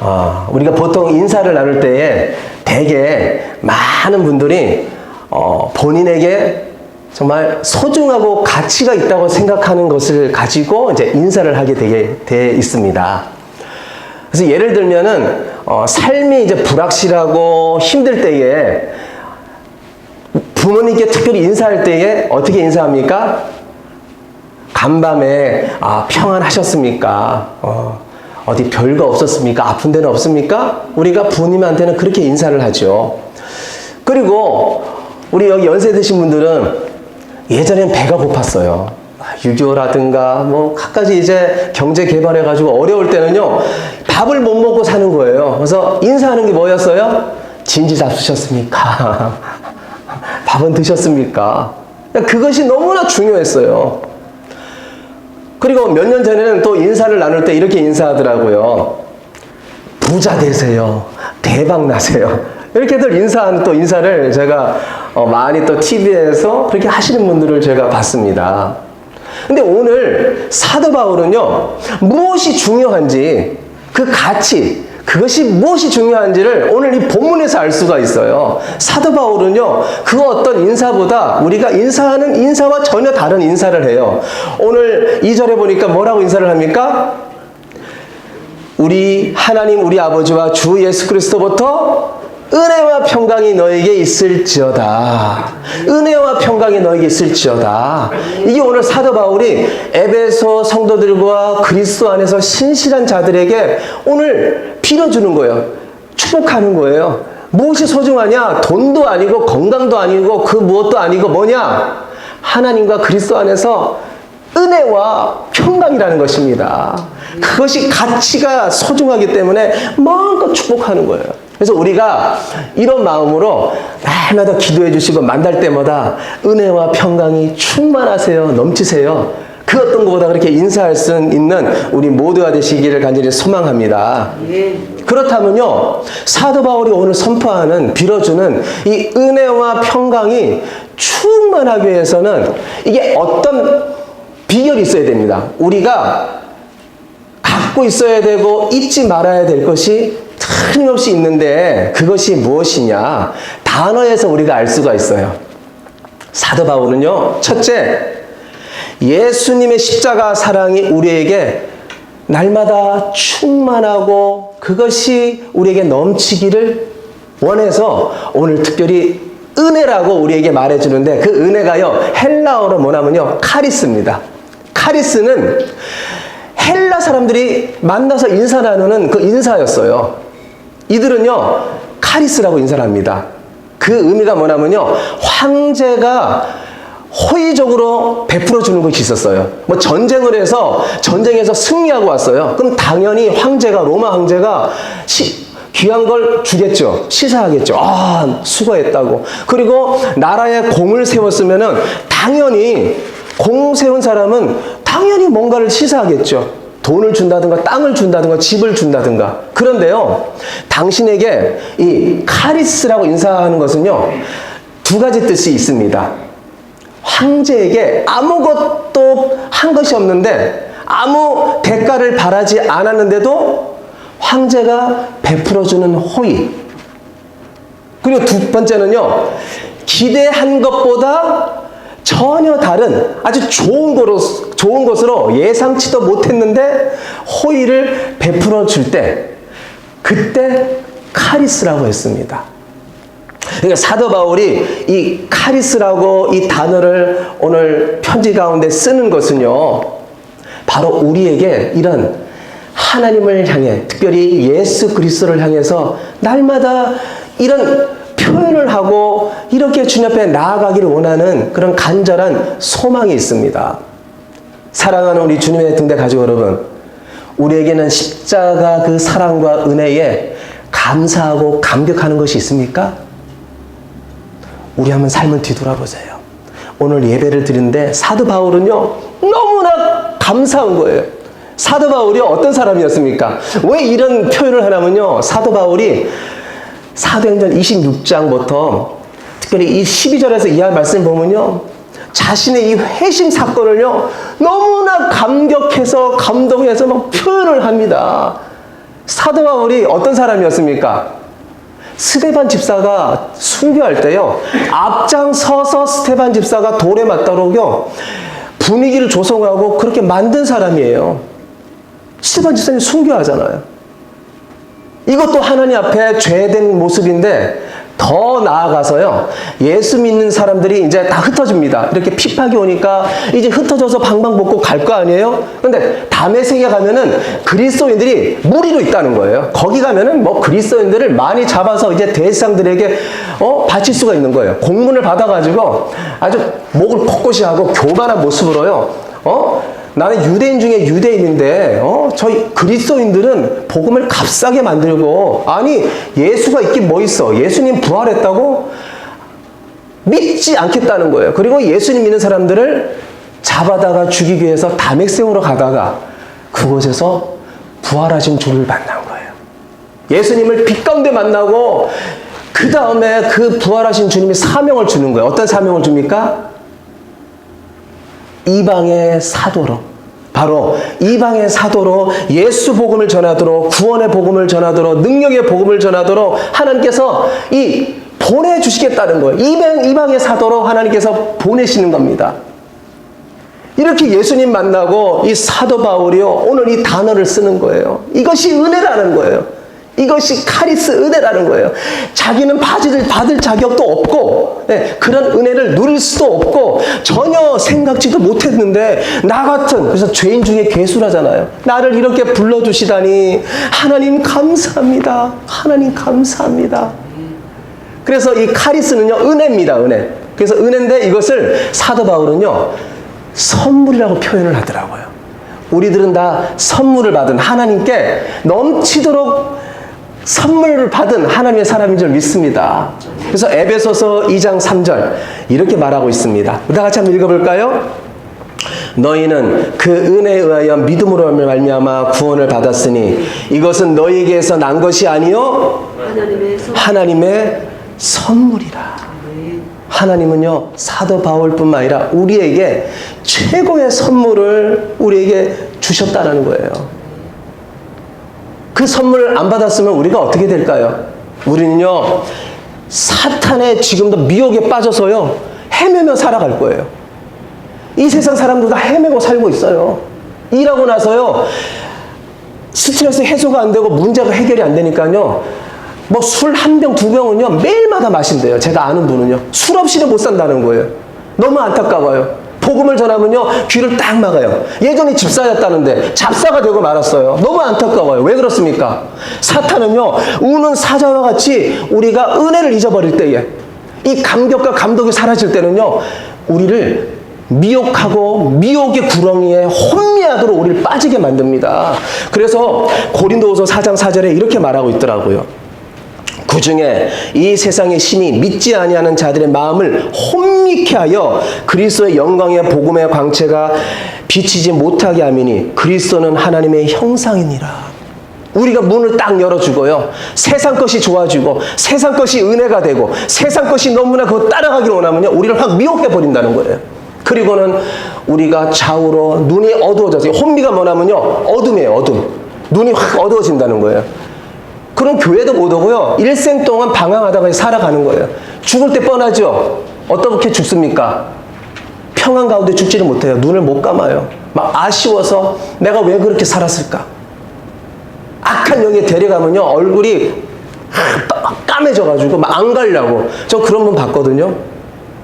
어, 우리가 보통 인사를 나눌 때에 대개 많은 분들이 어, 본인에게 정말 소중하고 가치가 있다고 생각하는 것을 가지고 이제 인사를 하게 되게 돼 있습니다. 그래서 예를 들면은 어, 삶이 이제 불확실하고 힘들 때에 부모님께 특별히 인사할 때에 어떻게 인사합니까? 간밤에 아 평안하셨습니까? 어, 어디 별거 없었습니까? 아픈 데는 없습니까? 우리가 부모님한테는 그렇게 인사를 하죠. 그리고 우리 여기 연세 드신 분들은 예전엔 배가 고팠어요. 6.25라든가 뭐 갖가지 이제 경제 개발해 가지고 어려울 때는요 밥을 못 먹고 사는 거예요. 그래서 인사하는 게 뭐였어요? 진지 잡수셨습니까? 밥은 드셨습니까? 그것이 너무나 중요했어요. 그리고 몇 년 전에는 또 인사를 나눌 때 이렇게 인사하더라고요. 부자 되세요. 대박 나세요. 이렇게들 인사하는 또 인사를 제가 어, 많이 또 TV에서 그렇게 하시는 분들을 제가 봤습니다. 근데 오늘 사도 바울은요, 무엇이 중요한지 그 가치, 그것이 무엇이 중요한지를 오늘 이 본문에서 알 수가 있어요. 사도 바울은요, 그 어떤 인사보다 우리가 인사하는 인사와 전혀 다른 인사를 해요. 오늘 2절에 보니까 뭐라고 인사를 합니까? 우리 하나님 우리 아버지와 주 예수 그리스도부터 은혜와 평강이 너에게 있을지어다. 은혜와 평강이 너에게 있을지어다. 이게 오늘 사도 바울이 에베소 성도들과 그리스도 안에서 신실한 자들에게 오늘 빌어주는 거예요. 축복하는 거예요. 무엇이 소중하냐? 돈도 아니고 건강도 아니고 그 무엇도 아니고 뭐냐? 하나님과 그리스도 안에서 은혜와 평강이라는 것입니다. 그것이 가치가 소중하기 때문에 마음껏 축복하는 거예요. 그래서 우리가 이런 마음으로 날마다 기도해 주시고 만날 때마다 은혜와 평강이 충만하세요. 넘치세요. 그 어떤 것보다 그렇게 인사할 수 있는 우리 모두가 되시기를 간절히 소망합니다. 그렇다면요, 사도 바울이 오늘 선포하는, 빌어주는 이 은혜와 평강이 충만하기 위해서는 이게 어떤 비결이 있어야 됩니다. 우리가 갖고 있어야 되고 잊지 말아야 될 것이 틀림없이 있는데 그것이 무엇이냐? 단어에서 우리가 알 수가 있어요. 사도 바울은요, 첫째, 예수님의 십자가 사랑이 우리에게 날마다 충만하고 그것이 우리에게 넘치기를 원해서 오늘 특별히 은혜라고 우리에게 말해주는데 그 은혜가요, 헬라어로 뭐냐면요, 카리스입니다. 카리스는 헬라 사람들이 만나서 인사 나누는 그 인사였어요. 이들은요, 카리스라고 인사를 합니다. 그 의미가 뭐냐면요, 황제가 호의적으로 베풀어 주는 것이 있었어요. 뭐 전쟁을 해서 전쟁에서 승리하고 왔어요. 그럼 당연히 황제가 로마 황제가 시, 귀한 걸 주겠죠. 시사하겠죠. 아, 수고했다고. 그리고 나라에 공을 세웠으면은 당연히 공 세운 사람은 당연히 뭔가를 시사하겠죠. 돈을 준다든가 땅을 준다든가 집을 준다든가. 그런데요. 당신에게 이 카리스라고 인사하는 것은요. 두 가지 뜻이 있습니다. 황제에게 아무것도 한 것이 없는데 아무 대가를 바라지 않았는데도 황제가 베풀어주는 호의. 그리고 두 번째는요, 기대한 것보다 전혀 다른 아주 좋은 것으로, 좋은 것으로 예상치도 못했는데 호의를 베풀어 줄 때, 그때 카리스라고 했습니다. 그러니까 사도 바울이 이 카리스라고 이 단어를 오늘 편지 가운데 쓰는 것은요, 바로 우리에게 이런 하나님을 향해, 특별히 예수 그리스도를 향해서 날마다 이런 표현을 하고 이렇게 주님 앞에 나아가기를 원하는 그런 간절한 소망이 있습니다. 사랑하는 우리 주님의 등대 가족 여러분, 우리에게는 십자가 그 사랑과 은혜에 감사하고 감격하는 것이 있습니까? 우리 한번 삶을 뒤돌아보세요. 오늘 예배를 드리는데 사도 바울은요, 너무나 감사한 거예요. 사도 바울이 어떤 사람이었습니까? 왜 이런 표현을 하냐면요. 사도 바울이 사도행전 26장부터 특별히 이 12절에서 이하 말씀 보면요. 자신의 이 회심 사건을요. 너무나 감격해서 감동해서 막 표현을 합니다. 사도 바울이 어떤 사람이었습니까? 스테반 집사가 순교할 때요. 앞장서서 스테반 집사가 돌에 맞다로요. 분위기를 조성하고 그렇게 만든 사람이에요. 스테반 집사님 순교하잖아요. 이것도 하나님 앞에 죄된 모습인데 더 나아가서요. 예수 믿는 사람들이 이제 다 흩어집니다. 이렇게 핍박이 오니까 이제 흩어져서 방방복고 갈거 아니에요? 근데 세계 가면은 그리스도인들이 무리로 있다는 거예요. 거기 가면은 뭐 그리스도인들을 많이 잡아서 이제 대상들에게 어 바칠 수가 있는 거예요. 공문을 받아가지고 아주 목을 꼿꼿이 하고 교만한 모습으로요. 어 나는 유대인 중에 유대인인데 어? 저희 그리스도인들은 복음을 값싸게 만들고 아니 예수가 있긴 뭐 있어? 예수님 부활했다고? 믿지 않겠다는 거예요. 그리고 예수님 믿는 사람들을 잡아다가 죽이기 위해서 담액생으로 가다가 그곳에서 부활하신 주를 만난 거예요. 예수님을 빛 가운데 만나고 그 다음에 그 부활하신 주님이 사명을 주는 거예요. 어떤 사명을 줍니까? 이방의 사도로 바로 이방의 사도로 예수 복음을 전하도록 구원의 복음을 전하도록 능력의 복음을 전하도록 하나님께서 이 보내주시겠다는 거예요. 이방, 이방의 사도로 하나님께서 보내시는 겁니다. 이렇게 예수님 만나고 이 사도 바울이요 오늘 이 단어를 쓰는 거예요. 이것이 은혜라는 거예요. 이것이 카리스 은혜라는 거예요. 자기는 받을, 받을 자격도 없고, 예, 그런 은혜를 누릴 수도 없고, 전혀 생각지도 못했는데, 나 같은, 그래서 죄인 중에 괴수라잖아요. 나를 이렇게 불러주시다니, 하나님 감사합니다. 하나님 감사합니다. 그래서 이 카리스는요, 은혜입니다, 은혜. 그래서 은혜인데 이것을 사도 바울은요, 선물이라고 표현을 하더라고요. 우리들은 다 선물을 받은 하나님께 넘치도록 선물을 받은 하나님의 사람인 줄 믿습니다. 그래서 에베소서 2장 3절 이렇게 말하고 있습니다. 우리 다 같이 한번 읽어볼까요? 너희는 그 은혜에 의하여 믿음으로 말미암아 구원을 받았으니 이것은 너희에게서 난 것이 아니요 하나님의 선 하나님의 선물이라. 하나님은요 사도 바울뿐만 아니라 우리에게 최고의 선물을 우리에게 주셨다는 거예요. 그 선물을 안 받았으면 우리가 어떻게 될까요? 우리는요, 사탄의 지금도 미혹에 빠져서요, 헤매며 살아갈 거예요. 이 세상 사람들 다 헤매고 살고 있어요. 일하고 나서요, 스트레스 해소가 안 되고 문제가 해결이 안 되니까요, 뭐 술 한 병, 두 병은요, 매일마다 마신대요. 제가 아는 분은요. 술 없이는 못 산다는 거예요. 너무 안타까워요. 복음을 전하면요 귀를 딱 막아요. 예전에 집사였다는데 잡사가 되고 말았어요. 너무 안타까워요. 왜 그렇습니까? 사탄은요 우는 사자와 같이 우리가 은혜를 잊어버릴 때에 이 감격과 감동이 사라질 때는요 우리를 미혹하고 미혹의 구렁이에 혼미하도록 우리를 빠지게 만듭니다. 그래서 고린도후서 4장 4절에 이렇게 말하고 있더라고요. 그 중에 이 세상의 신이 믿지 아니하는 자들의 마음을 혼미케 하여 그리스도의 영광의 복음의 광채가 비치지 못하게 하미니 그리스도는 하나님의 형상이니라. 우리가 문을 딱 열어주고요. 세상 것이 좋아지고 세상 것이 은혜가 되고 세상 것이 너무나 그거 따라가기를 원하면요. 우리를 확 미혹해 버린다는 거예요. 그리고는 우리가 좌우로 눈이 어두워져서 혼미가 뭐냐면요. 어둠이에요. 어둠. 눈이 확 어두워진다는 거예요. 그런 교회도 못 오고요. 일생 동안 방황하다가 살아가는 거예요. 죽을 때 뻔하죠? 어떻게 죽습니까? 평안 가운데 죽지를 못해요. 눈을 못 감아요. 막 아쉬워서 내가 왜 그렇게 살았을까? 악한 영에 데려가면요. 얼굴이 까매져가지고 막 안 가려고. 저 그런 분 봤거든요.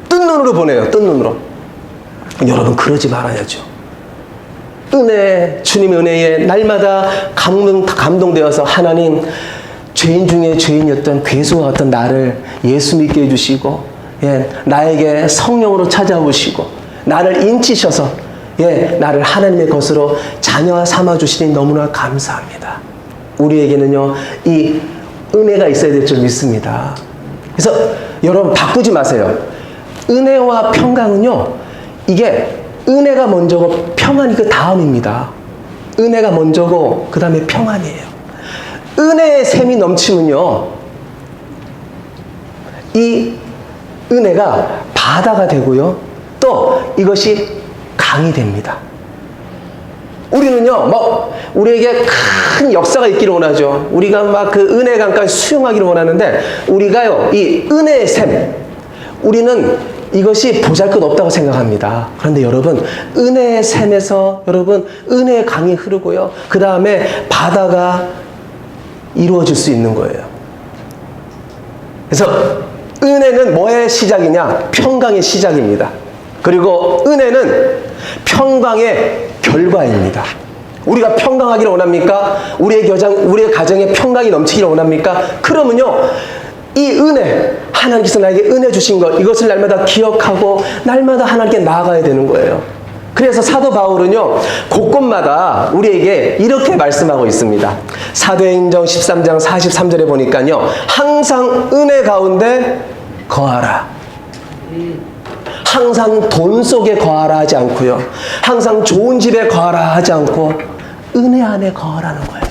뜬 눈으로 보내요. 뜬 눈으로. 여러분 그러지 말아야죠. 은혜, 주님의 은혜에 날마다 감동, 감동되어서 하나님 죄인 중에 죄인이었던 괴수와 같은 나를 예수 믿게 해주시고, 예, 나에게 성령으로 찾아오시고, 나를 인치셔서, 예, 나를 하나님의 것으로 자녀 삼아 주시니 너무나 감사합니다. 우리에게는요, 이 은혜가 있어야 될 줄 믿습니다. 그래서 여러분 바꾸지 마세요. 은혜와 평강은요, 이게 은혜가 먼저고 평안이 그 다음입니다. 은혜가 먼저고 그 다음에 평안이에요. 은혜의 샘이 넘치면요. 이 은혜가 바다가 되고요. 또 이것이 강이 됩니다. 우리는요, 뭐, 우리에게 큰 역사가 있기를 원하죠. 우리가 막 그 은혜 강가에 수용하기를 원하는데, 우리가요, 이 은혜의 샘, 우리는 이것이 보잘 것 없다고 생각합니다. 그런데 여러분, 은혜의 샘에서 여러분, 은혜의 강이 흐르고요. 그 다음에 바다가 이루어질 수 있는 거예요. 그래서 은혜는 뭐의 시작이냐? 평강의 시작입니다. 그리고 은혜는 평강의 결과입니다. 우리가 평강하기를 원합니까? 우리의 가정, 우리의 가정에 평강이 넘치기를 원합니까? 그러면요, 이 은혜, 하나님께서 나에게 은혜 주신 것, 이것을 날마다 기억하고 날마다 하나님께 나아가야 되는 거예요. 그래서 사도 바울은요, 곳곳마다 우리에게 이렇게 말씀하고 있습니다. 사도행전 13장 43절에 보니까요, 항상 은혜 가운데 거하라. 항상 돈 속에 거하라 하지 않고요. 항상 좋은 집에 거하라 하지 않고 은혜 안에 거하라는 거예요.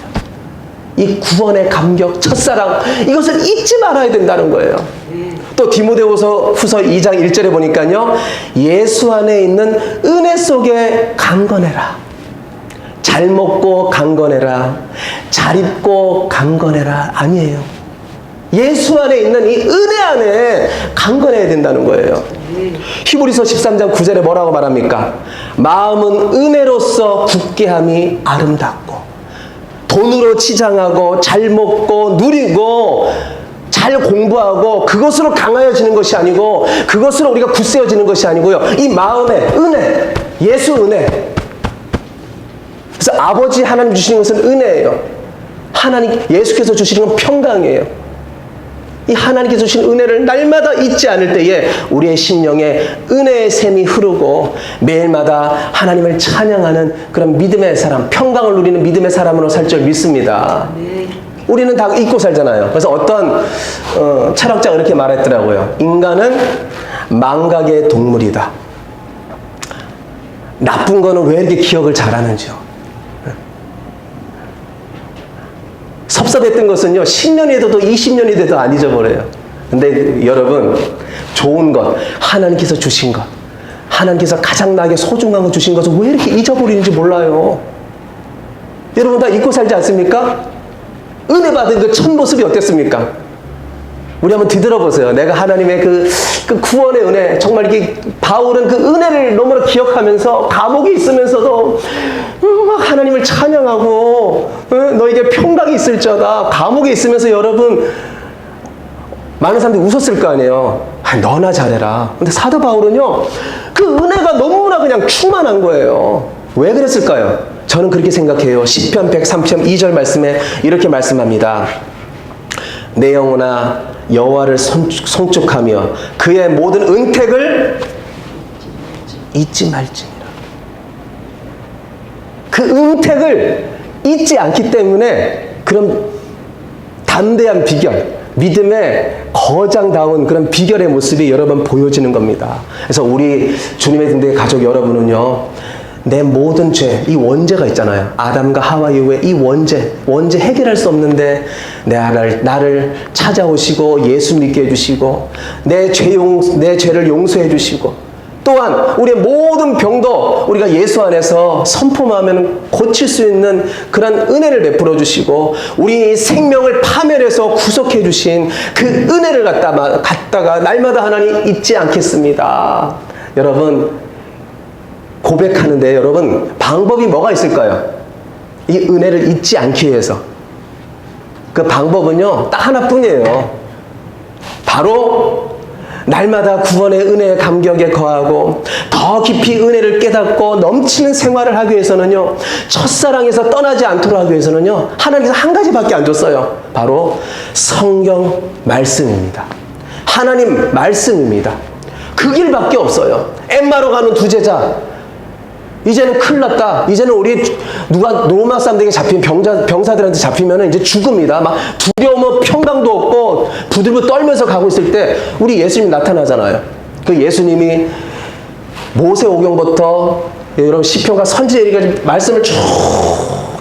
이 구원의 감격, 첫사랑 이것을 잊지 말아야 된다는 거예요. 또 디모데후서 후서 2장 1절에 보니까요. 예수 안에 있는 은혜 속에 강건해라. 잘 먹고 강건해라. 잘 입고 강건해라. 아니에요. 예수 안에 있는 이 은혜 안에 강건해야 된다는 거예요. 히브리서 13장 9절에 뭐라고 말합니까? 마음은 은혜로서 굳게 함이 아름답고 돈으로 치장하고 잘 먹고 누리고 잘 공부하고 그것으로 강하여지는 것이 아니고 그것으로 우리가 굳세어지는 것이 아니고요. 이 마음의 은혜, 예수 은혜. 그래서 아버지 하나님 주시는 것은 은혜예요. 하나님 예수께서 주시는 건 평강이에요. 이 하나님께서 주신 은혜를 날마다 잊지 않을 때에 우리의 심령에 은혜의 샘이 흐르고 매일마다 하나님을 찬양하는 그런 믿음의 사람, 평강을 누리는 믿음의 사람으로 살 줄 믿습니다. 우리는 다 잊고 살잖아요. 그래서 어떤 어, 철학자가 이렇게 말했더라고요. 인간은 망각의 동물이다. 나쁜 거는 왜 이렇게 기억을 잘하는지요. 섭섭했던 것은요, 10년이 돼도 20년이 돼도 안 잊어버려요. 근데 여러분, 좋은 것, 하나님께서 주신 것, 하나님께서 가장 나에게 소중한 거 주신 것을 왜 이렇게 잊어버리는지 몰라요. 여러분 다 잊고 살지 않습니까? 은혜 받은 그 첫 모습이 어땠습니까? 우리 한번 뒤돌아보세요. 내가 하나님의 그, 그 구원의 은혜, 정말 이게 바울은 그 은혜를 너무나 기억하면서 감옥에 있으면서도 음, 막 하나님을 찬양하고 어, 너에게 평강이 있을지어다. 감옥에 있으면서 여러분 많은 사람들이 웃었을 거 아니에요. 아, 너나 잘해라. 근데 사도 바울은요, 그 은혜가 너무나 그냥 충만한 거예요. 왜 그랬을까요? 저는 그렇게 생각해요. 10편 103편 2절 말씀에 이렇게 말씀합니다. 내 영혼아 여호와를 송축하며 그의 모든 은택을 잊지 말지니라. 그 은택을 잊지 않기 때문에 그런 담대한 비결, 믿음의 거장다운 그런 비결의 모습이 여러 번 보여지는 겁니다. 그래서 우리 주님의 등대 가족 여러분은요, 내 모든 죄, 이 원죄가 있잖아요. 아담과 하와 이후에 이 원죄, 원죄 해결할 수 없는데 나를, 나를 찾아오시고 예수 믿게 해주시고 내 죄 용, 내 죄를 용서해 주시고 또한 우리의 모든 병도 우리가 예수 안에서 선포하면 고칠 수 있는 그런 은혜를 베풀어 주시고 우리 생명을 파멸해서 구속해 주신 그 은혜를 갖다가, 갖다가 날마다 하나님 잊지 않겠습니다. 여러분 고백하는데 여러분 방법이 뭐가 있을까요? 이 은혜를 잊지 않기 위해서. 그 방법은요 딱 하나뿐이에요. 바로 날마다 구원의 은혜의 감격에 거하고 더 깊이 은혜를 깨닫고 넘치는 생활을 하기 위해서는요 첫사랑에서 떠나지 않도록 하기 위해서는요 하나님께서 한 가지밖에 안 줬어요. 바로 성경 말씀입니다. 하나님 말씀입니다. 그 길밖에 없어요. 엠마로 가는 두 제자 이제는 큰일 났다. 이제는 우리 누가 로마 사람들에게 잡힌 병자, 병사들한테 잡히면 이제 죽음이다. 막 두려움은 평강도 없고 부들부 떨면서 가고 있을 때 우리 예수님 나타나잖아요. 그 예수님이 모세 오경부터 여러분 시편과 선지자에게 말씀을 쭉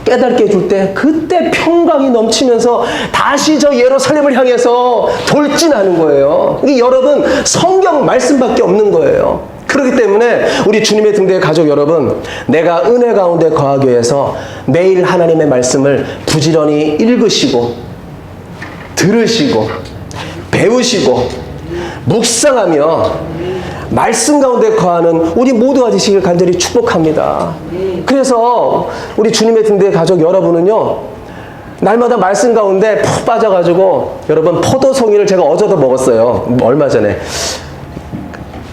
깨닫게 해줄 때 그때 평강이 넘치면서 다시 저 예루살렘을 향해서 돌진하는 거예요. 이게 여러분 성경 말씀밖에 없는 거예요. 그렇기 때문에 우리 주님의 등대의 가족 여러분, 내가 은혜 가운데 거하기 위해서 매일 하나님의 말씀을 부지런히 읽으시고, 들으시고, 배우시고, 묵상하며, 말씀 가운데 거하는 우리 모두가 되시길 간절히 축복합니다. 그래서 우리 주님의 등대의 가족 여러분은요, 날마다 말씀 가운데 푹 빠져가지고, 여러분, 포도송이를 제가 어제도 먹었어요. 얼마 전에.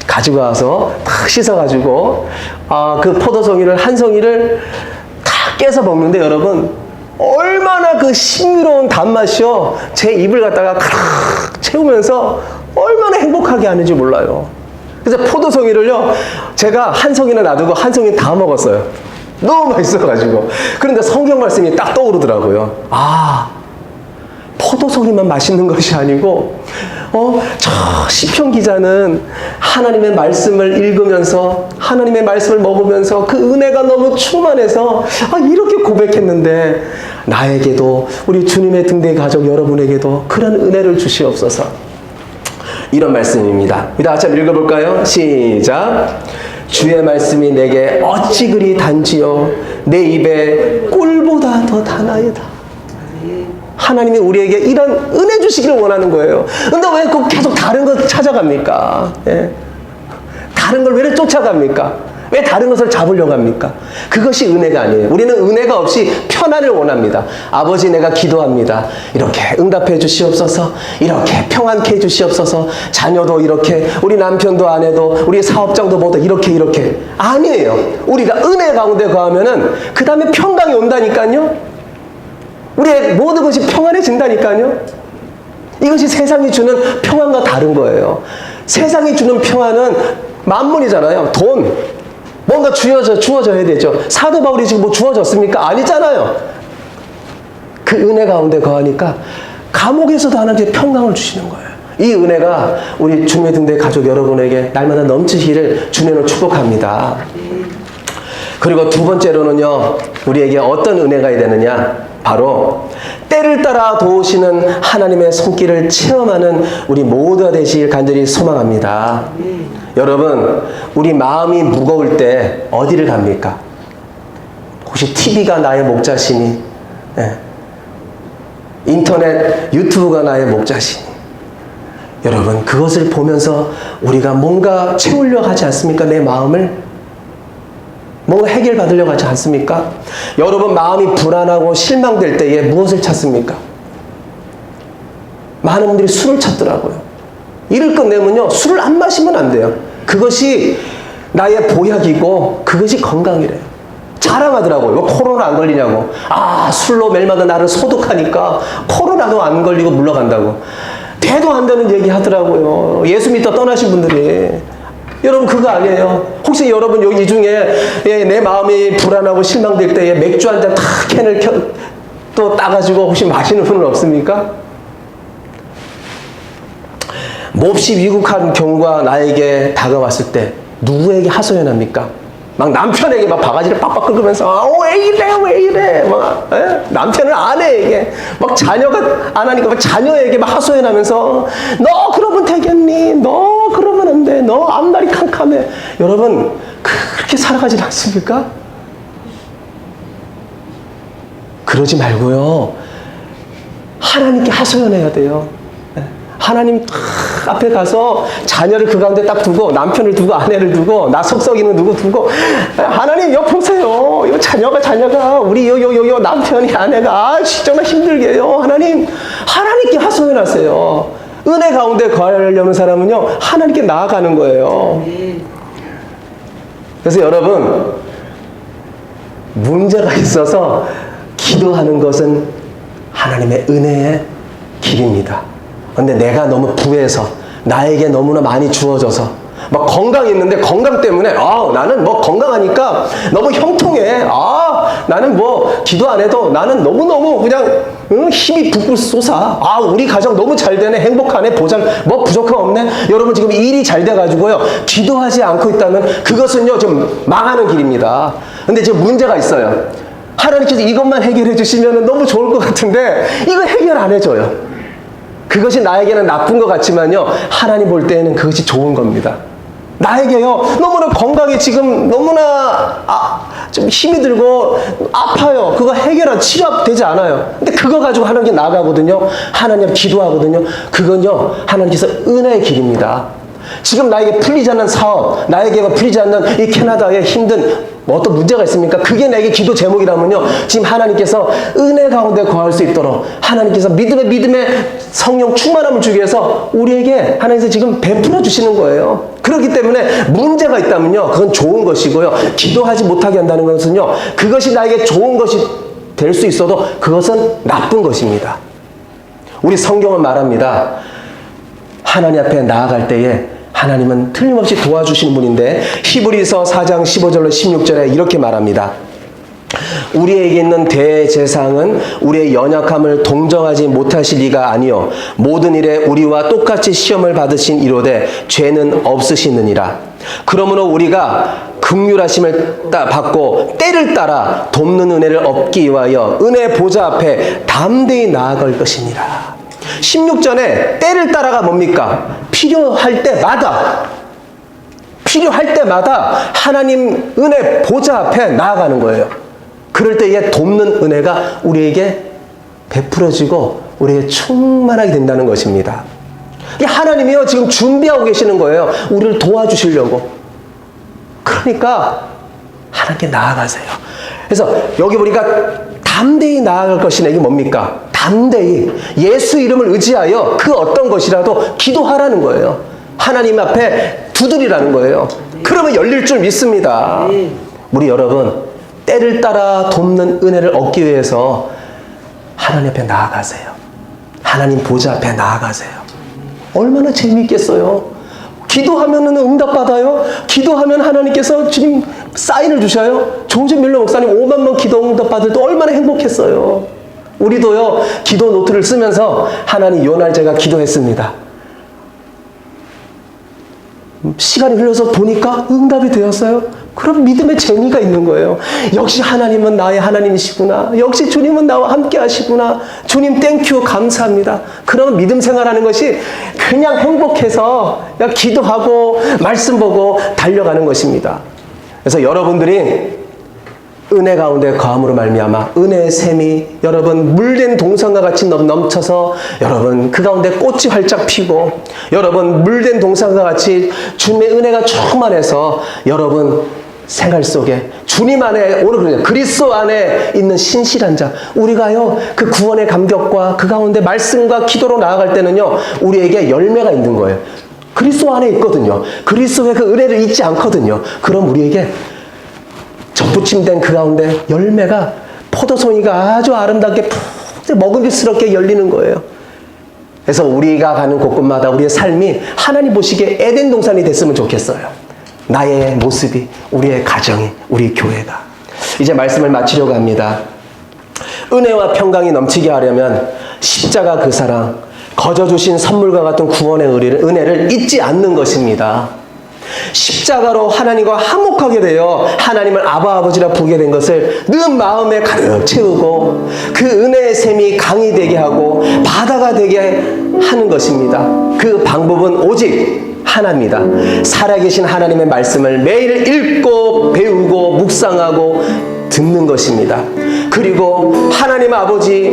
가지고 와서 탁 씻어가지고 아, 그 포도 송이를 한 송이를 다 깨서 먹는데 여러분 얼마나 그 신비로운 단맛이요 제 입을 갖다가 크락 채우면서 얼마나 행복하게 하는지 몰라요. 그래서 포도 송이를요 제가 한 송이는 놔두고 한 송이 다 먹었어요. 너무 맛있어가지고 그런데 성경 말씀이 딱 떠오르더라고요. 아 포도송이만 맛있는 것이 아니고 어, 저 시편 기자는 하나님의 말씀을 읽으면서 하나님의 말씀을 먹으면서 그 은혜가 너무 충만해서 아, 이렇게 고백했는데 나에게도 우리 주님의 등대 가족 여러분에게도 그런 은혜를 주시옵소서. 이런 말씀입니다. 우리 한번 읽어볼까요? 시작. 주의 말씀이 내게 어찌 그리 단지요 내 입에 꿀보다 더 다나이다. 하나님이 우리에게 이런 은혜 주시기를 원하는 거예요. 근데 왜꼭 계속 다른 것 찾아갑니까? 예? 다른 걸 왜 쫓아갑니까? 왜 다른 것을 잡으려고 합니까? 그것이 은혜가 아니에요. 우리는 은혜가 없이 편안을 원합니다. 아버지 내가 기도합니다. 이렇게 응답해 주시옵소서. 이렇게 평안케 해 주시옵소서. 자녀도 이렇게 우리 남편도 아내도 우리 사업장도 모두 이렇게 이렇게 아니에요. 우리가 은혜 가운데 거하면은 그 다음에 평강이 온다니까요. 우리의 모든 것이 평안해진다니까요. 이것이 세상이 주는 평안과 다른 거예요. 세상이 주는 평안은 만문이잖아요. 돈. 뭔가 주어져, 주어져야 되죠. 사도 바울이 지금 뭐 주어졌습니까? 아니잖아요. 그 은혜 가운데 거하니까 감옥에서도 하나님의 평강을 주시는 거예요. 이 은혜가 우리 주님의 등대 가족 여러분에게 날마다 넘치기를 주님을 축복합니다. 그리고 두 번째로는요, 우리에게 어떤 은혜가 되느냐? 바로 때를 따라 도우시는 하나님의 손길을 체험하는 우리 모두가 되시길 간절히 소망합니다. 여러분, 우리 마음이 무거울 때 어디를 갑니까? 혹시 TV가 나의 목자시니? 예. 인터넷, 유튜브가 나의 목자시니? 여러분, 그것을 보면서 우리가 뭔가 채우려 하지 않습니까? 내 마음을? 뭔가 해결받으려고 하지 않습니까? 여러분 마음이 불안하고 실망될 때에 무엇을 찾습니까? 많은 분들이 술을 찾더라고요. 이를 끝내면요, 술을 안 마시면 안 돼요. 그것이 나의 보약이고 그것이 건강이래요. 자랑하더라고요. 왜 코로나 안 걸리냐고. 아, 술로 매일마다 나를 소독하니까 코로나도 안 걸리고 물러간다고. 대도 안 되는 얘기 하더라고요. 예수 믿다 떠나신 분들이. 여러분 그거 아니에요. 혹시 여러분 여기 이 중에 예, 내 마음이 불안하고 실망될 때에 맥주 한 잔 탁 캔을 켜, 또 따가지고 혹시 마시는 분은 없습니까? 몹시 위국한 경우가 나에게 다가왔을 때 누구에게 하소연합니까? 막 남편에게 막 바가지를 빡빡 긁으면서 아, 왜 이래 왜 이래 막 에? 남편은 아내에게 막 자녀가 안 하니까 막 자녀에게 막 하소연하면서 너 그러면 되겠니 너 그러면 안돼너 앞날이 캄캄해 여러분 그렇게 살아가지 않습니까? 그러지 말고요 하나님께 하소연해야 돼요 예. 하나님 딱 앞에 가서 자녀를 그 가운데 딱 두고 남편을 두고 아내를 두고 나 속썩이는 누구 두고 하나님 여 보세요. 요 자녀가 자녀가 우리 요요요요 남편이 아내가 아, 정말 힘들게 요 하나님 하나님께 하소연하세요. 은혜 가운데 거하려는 사람은요 하나님께 나아가는 거예요. 그래서 여러분 문제가 있어서 기도하는 것은 하나님의 은혜의 길입니다. 근데 내가 너무 부해서 나에게 너무나 많이 주어져서 막 건강이 있는데 건강 때문에 아 나는 뭐 건강하니까 너무 형통해. 아 나는 뭐 기도 안 해도 나는 너무 너무 그냥 응, 힘이 북불 솟아. 아 우리 가정 너무 잘 되네. 행복하네. 보장 뭐 부족함 없네. 여러분 지금 일이 잘 돼가지고요. 기도하지 않고 있다면 그것은요 좀 망하는 길입니다. 근데 지금 문제가 있어요. 하나님께서 이것만 해결해 주시면 너무 좋을 것 같은데 이거 해결 안 해줘요. 그것이 나에게는 나쁜 것 같지만요. 하나님 볼 때에는 그것이 좋은 겁니다. 나에게요 너무나 건강에 지금 너무나 아, 좀 힘이 들고 아파요. 그거 해결한 치료되지 않아요. 근데 그거 가지고 하나님께 나가거든요. 하나님 기도하거든요. 그건요 하나님께서 은혜의 길입니다. 지금 나에게 풀리지 않는 사업, 나에게 풀리지 않는 이 캐나다의 힘든 뭐 어떤 문제가 있습니까? 그게 내게 기도 제목이라면요. 지금 하나님께서 은혜 가운데 거할 수 있도록 하나님께서 믿음의 믿음의 성령 충만함을 주기 위해서 우리에게 하나님께서 지금 베풀어 주시는 거예요. 그렇기 때문에 문제가 있다면요. 그건 좋은 것이고요. 기도하지 못하게 한다는 것은요. 그것이 나에게 좋은 것이 될 수 있어도 그것은 나쁜 것입니다. 우리 성경은 말합니다. 하나님 앞에 나아갈 때에 하나님은 틀림없이 도와주시는 분인데 히브리서 4장 15절로 16절에 이렇게 말합니다. 우리에게 있는 대제상은 우리의 연약함을 동정하지 못하실 리가 아니요. 모든 일에 우리와 똑같이 시험을 받으신 이로되 죄는 없으시느니라. 그러므로 우리가 극률하심을 따- 받고 때를 따라 돕는 은혜를 얻기 위하여 은혜 보좌 앞에 담대히 나아갈 것이니라 16절에 때를 따라가 뭡니까? 필요할 때마다 필요할 때마다 하나님 은혜 보좌 앞에 나아가는 거예요. 그럴 때에 돕는 은혜가 우리에게 베풀어지고 우리에게 충만하게 된다는 것입니다. 이 하나님이요 지금 준비하고 계시는 거예요. 우리를 도와주시려고. 그러니까 하나님께 나아가세요. 그래서 여기 보니까 담대히 나아갈 것이네 이게 뭡니까? 담대히 예수 이름을 의지하여 그 어떤 것이라도 기도하라는 거예요. 하나님 앞에 두드리라는 거예요. 그러면 열릴 줄 믿습니다. 우리 여러분 때를 따라 돕는 은혜를 얻기 위해서 하나님 앞에 나아가세요. 하나님 보좌 앞에 나아가세요. 얼마나 재미있겠어요. 기도하면 응답받아요. 기도하면 하나님께서 주님 사인을 주셔요. 종전 밀러 목사님 5만 번 기도 응답받을 때 얼마나 행복했어요. 우리도요, 기도 노트를 쓰면서 하나님 요날 제가 기도했습니다. 시간이 흘러서 보니까 응답이 되었어요. 그럼 믿음의 재미가 있는 거예요. 역시 하나님은 나의 하나님이시구나. 역시 주님은 나와 함께 하시구나. 주님 땡큐 감사합니다. 그런 믿음 생활하는 것이 그냥 행복해서 기도하고 말씀 보고 달려가는 것입니다. 그래서 여러분들이 은혜 가운데 거함으로 말미암아 은혜의 샘이 여러분 물된 동산과 같이 넘- 넘쳐서 여러분 그 가운데 꽃이 활짝 피고 여러분 물된 동산과 같이 주님의 은혜가 충만해서 여러분 생활 속에 주님 안에 그러냐 그리스도 안에 있는 신실한 자. 우리가요 그 구원의 감격과 그 가운데 말씀과 기도로 나아갈 때는요 우리에게 열매가 있는 거예요. 그리스도 안에 있거든요. 그리스도의 그 은혜를 잊지 않거든요. 그럼 우리에게 접붙임된 그 가운데 열매가 포도송이가 아주 아름답게 푹 먹음직스럽게 열리는 거예요. 그래서 우리가 가는 곳곳마다 우리의 삶이 하나님 보시기에 에덴 동산이 됐으면 좋겠어요. 나의 모습이, 우리의 가정이, 우리 교회가. 이제 말씀을 마치려고 합니다. 은혜와 평강이 넘치게 하려면 십자가 그 사랑, 거저 주신 선물과 같은 구원의 은혜를 잊지 않는 것입니다. 십자가로 하나님과 화목하게 되어 하나님을 아바 아버지라 부르게 된 것을 늘 마음에 가득 채우고 그 은혜의 샘이 강이 되게 하고 바다가 되게 하는 것입니다. 그 방법은 오직 하나입니다. 살아계신 하나님의 말씀을 매일 읽고 배우고 묵상하고 듣는 것입니다. 그리고 하나님 아버지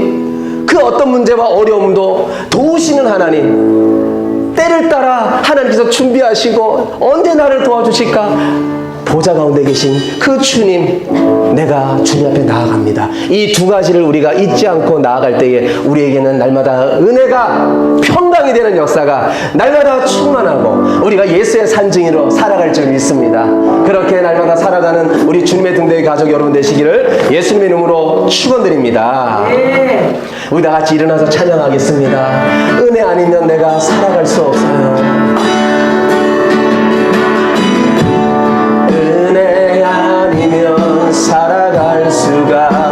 그 어떤 문제와 어려움도 도우시는 하나님 때를 따라 하나님께서 준비하시고 언제 나를 도와주실까? 보좌 가운데 계신 그 주님, 내가 주님 앞에 나아갑니다. 이 두 가지를 우리가 잊지 않고 나아갈 때에 우리에게는 날마다 은혜가 평강이 되는 역사가 날마다 충만하고 우리가 예수의 산증인으로 살아갈 줄 믿습니다. 그렇게 날마다 살아가는 우리 주님의 등대의 가족 여러분 되시기를 예수님의 이름으로 축원드립니다. 우리 다 같이 일어나서 찬양하겠습니다. 은혜 아니면 내가 살아갈 수 없어요. 살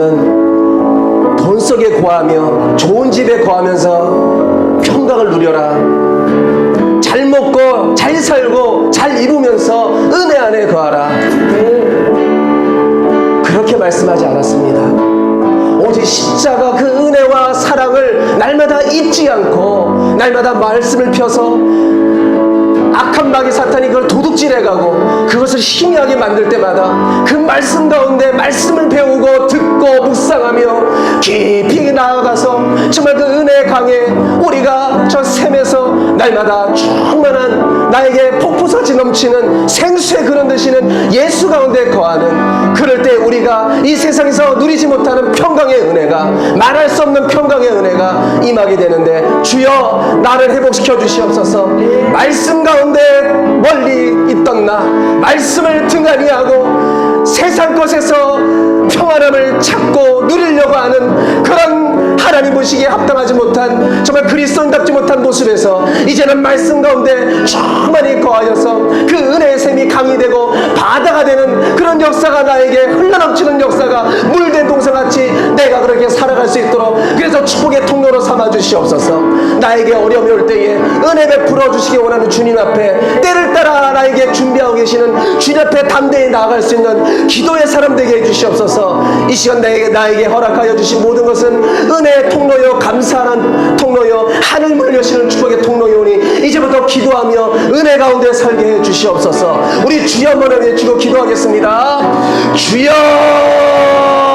주님께서는 돈 속에 거하며 좋은 집에 거하면서 평강을 누려라. 잘 먹고 잘 살고 잘 입으면서 은혜 안에 거하라. 그렇게 말씀하지 않았습니다. 오직 십자가 그 은혜와 사랑을 날마다 잊지 않고 날마다 말씀을 펴서 악한 마귀 사탄이 그걸 도둑질해가고 그것을 희미하게 만들 때마다 그 말씀 가운데 말씀을 배우고 듣고 묵상하며 깊이 나아가서 정말 그 은혜 강에 우리가 저 샘에서 날마다 충만한 나에게 폭포같이 넘치는 생수에 그런 드시는 예수 가운데 거하는 그럴 때 우리가 이 세상에서 누리지 못하는 평강의 은혜가 말할 수 없는 평강의 은혜가 임하게 되는데 주여 나를 회복시켜 주시옵소서. 말씀 가운데 멀리 있던 나 말씀을 등한히 하고 세상 것에서 평안함을 찾고 누리려고 하는 그런 하나님 보시기에 합당하지 못한 정말 그리스도인답지 못한 모습에서 이제는 말씀 가운데 충만히 거하여서 그 은혜의 샘이 강이 되고 바다가 되는 그런 역사가 나에게 흘러넘치는 역사가 물된 동 그렇게 살아갈 수 있도록 그래서 축복의 통로로 삼아 주시옵소서. 나에게 어려움이 올 때에 은혜 베풀어 주시기 원하는 주님 앞에 때를 따라 나에게 준비하고 계시는 주님 앞에 담대히 나아갈 수 있는 기도의 사람 되게 해 주시옵소서. 이 시간 나에게, 나에게 허락하여 주신 모든 것은 은혜의 통로요 감사하는 통로요 하늘문을 여시는 축복의 통로요니 이제부터 기도하며 은혜 가운데 살게 해 주시옵소서. 우리 주여 한번 외치고 기도하겠습니다. 주여